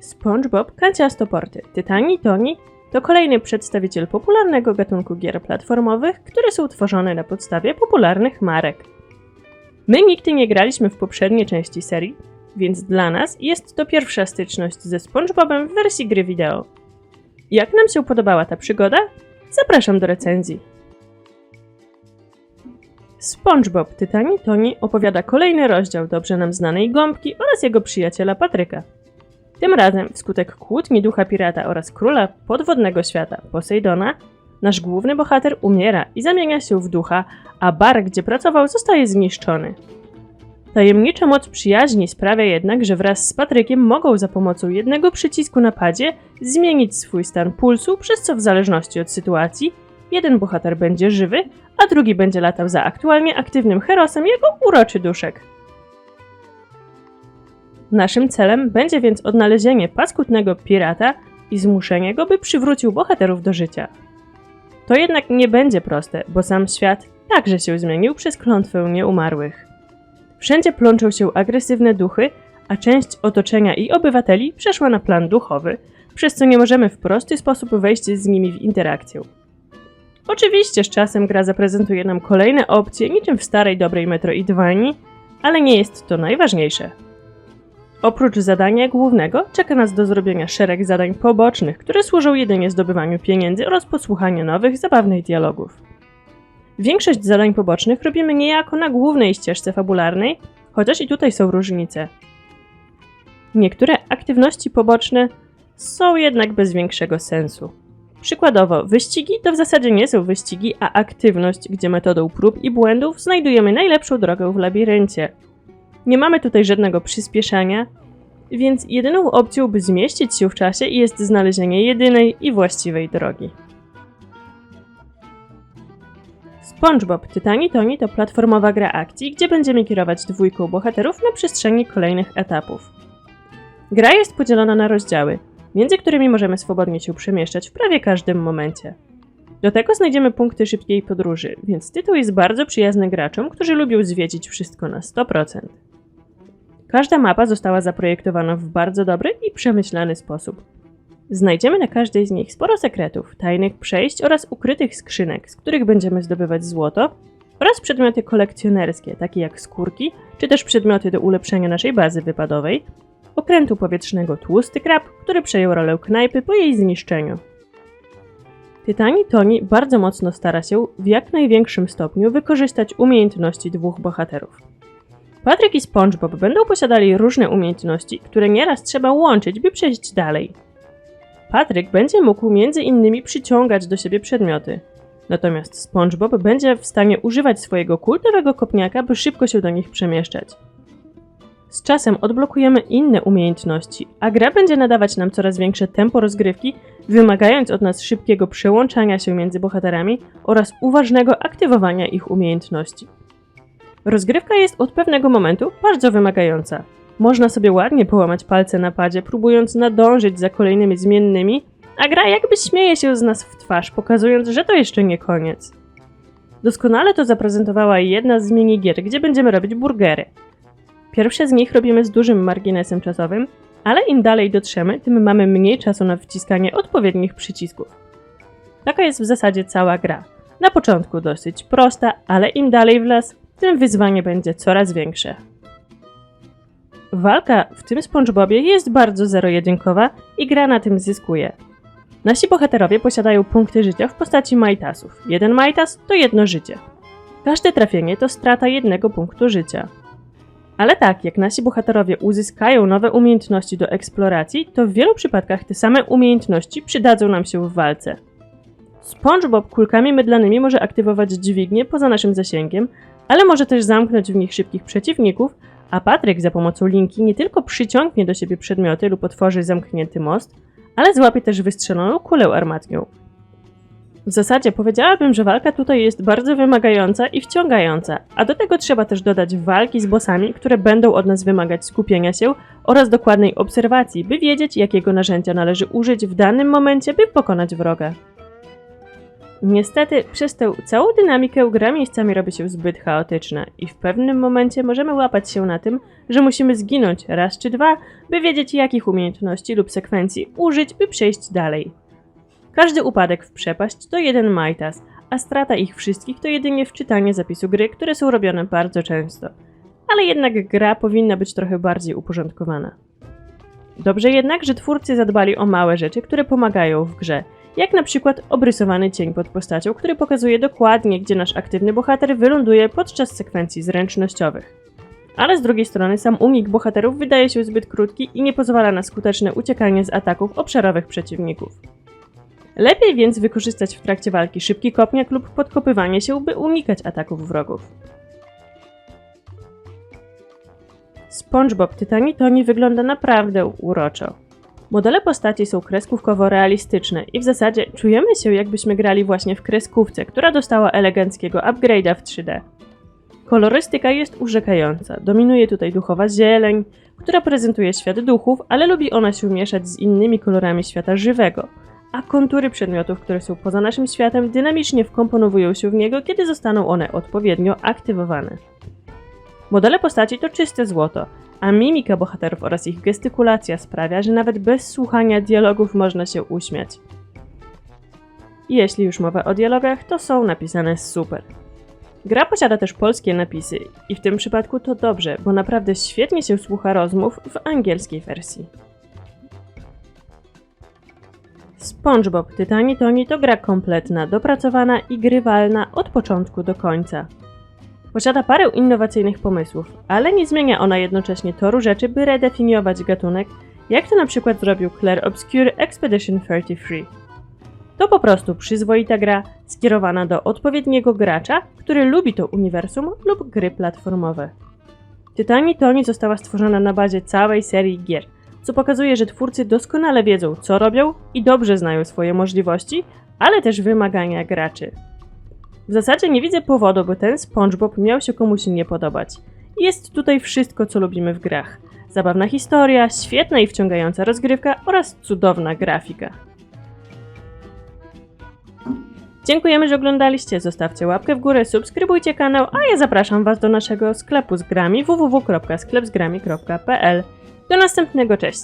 SpongeBob Kanciastoporty Tytani Toni to kolejny przedstawiciel popularnego gatunku gier platformowych, które są tworzone na podstawie popularnych marek. My nigdy nie graliśmy w poprzedniej części serii, więc dla nas jest to pierwsza styczność ze SpongeBobem w wersji gry wideo. Jak nam się podobała ta przygoda? Zapraszam do recenzji. SpongeBob Tytani Toni opowiada kolejny rozdział dobrze nam znanej gąbki oraz jego przyjaciela Patryka. Tym razem, wskutek kłótni ducha pirata oraz króla podwodnego świata, Posejdona, nasz główny bohater umiera i zamienia się w ducha, a bar, gdzie pracował, zostaje zniszczony. Tajemnicza moc przyjaźni sprawia jednak, że wraz z Patrykiem mogą za pomocą jednego przycisku na padzie zmienić swój stan pulsu, przez co w zależności od sytuacji jeden bohater będzie żywy, a drugi będzie latał za aktualnie aktywnym herosem jego uroczy duszek. Naszym celem będzie więc odnalezienie paskudnego pirata i zmuszenie go, by przywrócił bohaterów do życia. To jednak nie będzie proste, bo sam świat także się zmienił przez klątwę nieumarłych. Wszędzie plączą się agresywne duchy, a część otoczenia i obywateli przeszła na plan duchowy, przez co nie możemy w prosty sposób wejść z nimi w interakcję. Oczywiście z czasem gra zaprezentuje nam kolejne opcje, niczym w starej dobrej Metroidvanii, ale nie jest to najważniejsze. Oprócz zadania głównego czeka nas do zrobienia szereg zadań pobocznych, które służą jedynie zdobywaniu pieniędzy oraz posłuchaniu nowych, zabawnych dialogów. Większość zadań pobocznych robimy niejako na głównej ścieżce fabularnej, chociaż i tutaj są różnice. Niektóre aktywności poboczne są jednak bez większego sensu. Przykładowo, wyścigi to w zasadzie nie są wyścigi, a aktywność, gdzie metodą prób i błędów znajdujemy najlepszą drogę w labiryncie. Nie mamy tutaj żadnego przyspieszania, więc jedyną opcją, by zmieścić się w czasie, jest znalezienie jedynej i właściwej drogi. SpongeBob Tytani Toni to platformowa gra akcji, gdzie będziemy kierować dwójką bohaterów na przestrzeni kolejnych etapów. Gra jest podzielona na rozdziały, między którymi możemy swobodnie się przemieszczać w prawie każdym momencie. Do tego znajdziemy punkty szybkiej podróży, więc tytuł jest bardzo przyjazny graczom, którzy lubią zwiedzić wszystko na 100%. Każda mapa została zaprojektowana w bardzo dobry i przemyślany sposób. Znajdziemy na każdej z nich sporo sekretów, tajnych przejść oraz ukrytych skrzynek, z których będziemy zdobywać złoto, oraz przedmioty kolekcjonerskie, takie jak skórki, czy też przedmioty do ulepszenia naszej bazy wypadowej, okrętu powietrznego Tłusty Krab, który przejął rolę knajpy po jej zniszczeniu. Tytani Toni bardzo mocno stara się w jak największym stopniu wykorzystać umiejętności dwóch bohaterów. Patryk i SpongeBob będą posiadali różne umiejętności, które nieraz trzeba łączyć, by przejść dalej. Patryk będzie mógł między innymi przyciągać do siebie przedmioty. Natomiast SpongeBob będzie w stanie używać swojego kultowego kopniaka, by szybko się do nich przemieszczać. Z czasem odblokujemy inne umiejętności, a gra będzie nadawać nam coraz większe tempo rozgrywki, wymagając od nas szybkiego przełączania się między bohaterami oraz uważnego aktywowania ich umiejętności. Rozgrywka jest od pewnego momentu bardzo wymagająca. Można sobie ładnie połamać palce na padzie, próbując nadążyć za kolejnymi zmiennymi, a gra jakby śmieje się z nas w twarz, pokazując, że to jeszcze nie koniec. Doskonale to zaprezentowała jedna z minigier, gdzie będziemy robić burgery. Pierwsze z nich robimy z dużym marginesem czasowym, ale im dalej dotrzemy, tym mamy mniej czasu na wciskanie odpowiednich przycisków. Taka jest w zasadzie cała gra. Na początku dosyć prosta, ale im dalej w las, tym wyzwanie będzie coraz większe. Walka w tym SpongeBobie jest bardzo zero-jedynkowa i gra na tym zyskuje. Nasi bohaterowie posiadają punkty życia w postaci majtasów. Jeden majtas to jedno życie. Każde trafienie to strata jednego punktu życia. Ale tak, jak nasi bohaterowie uzyskają nowe umiejętności do eksploracji, to w wielu przypadkach te same umiejętności przydadzą nam się w walce. SpongeBob kulkami mydlanymi może aktywować dźwignie poza naszym zasięgiem, ale może też zamknąć w nich szybkich przeciwników, a Patryk za pomocą linki nie tylko przyciągnie do siebie przedmioty lub otworzy zamknięty most, ale złapie też wystrzeloną kulę armatnią. W zasadzie powiedziałabym, że walka tutaj jest bardzo wymagająca i wciągająca, a do tego trzeba też dodać walki z bossami, które będą od nas wymagać skupienia się oraz dokładnej obserwacji, by wiedzieć, jakiego narzędzia należy użyć w danym momencie, by pokonać wroga. Niestety, przez tę całą dynamikę gra miejscami robi się zbyt chaotyczna i w pewnym momencie możemy łapać się na tym, że musimy zginąć raz czy dwa, by wiedzieć jakich umiejętności lub sekwencji użyć, by przejść dalej. Każdy upadek w przepaść to jeden majtas, a strata ich wszystkich to jedynie wczytanie zapisu gry, które są robione bardzo często. Ale jednak gra powinna być trochę bardziej uporządkowana. Dobrze jednak, że twórcy zadbali o małe rzeczy, które pomagają w grze, jak na przykład obrysowany cień pod postacią, który pokazuje dokładnie, gdzie nasz aktywny bohater wyląduje podczas sekwencji zręcznościowych. Ale z drugiej strony sam unik bohaterów wydaje się zbyt krótki i nie pozwala na skuteczne uciekanie z ataków obszarowych przeciwników. Lepiej więc wykorzystać w trakcie walki szybki kopniak lub podkopywanie się, by unikać ataków wrogów. SpongeBob Tytanitoni wygląda naprawdę uroczo. Modele postaci są kreskówkowo realistyczne i w zasadzie czujemy się jakbyśmy grali właśnie w kreskówce, która dostała eleganckiego upgrade'a w 3D. Kolorystyka jest urzekająca. Dominuje tutaj duchowa zieleń, która prezentuje świat duchów, ale lubi ona się mieszać z innymi kolorami świata żywego, a kontury przedmiotów, które są poza naszym światem, dynamicznie wkomponowują się w niego, kiedy zostaną one odpowiednio aktywowane. Modele postaci to czyste złoto, a mimika bohaterów oraz ich gestykulacja sprawia, że nawet bez słuchania dialogów można się uśmiać. Jeśli już mowa o dialogach, to są napisane super. Gra posiada też polskie napisy i w tym przypadku to dobrze, bo naprawdę świetnie się słucha rozmów w angielskiej wersji. SpongeBob Tytani Toni to gra kompletna, dopracowana i grywalna od początku do końca. Posiada parę innowacyjnych pomysłów, ale nie zmienia ona jednocześnie toru rzeczy, by redefiniować gatunek, jak to na przykład zrobił Claire Obscure Expedition 33. To po prostu przyzwoita gra skierowana do odpowiedniego gracza, który lubi to uniwersum lub gry platformowe. Tytani Toni została stworzona na bazie całej serii gier, co pokazuje, że twórcy doskonale wiedzą, co robią i dobrze znają swoje możliwości, ale też wymagania graczy. W zasadzie nie widzę powodu, by ten SpongeBob miał się komuś nie podobać. Jest tutaj wszystko, co lubimy w grach. Zabawna historia, świetna i wciągająca rozgrywka oraz cudowna grafika. Dziękujemy, że oglądaliście. Zostawcie łapkę w górę, subskrybujcie kanał, a ja zapraszam Was do naszego sklepu z grami www.sklepzgrami.pl. Do następnego, cześć!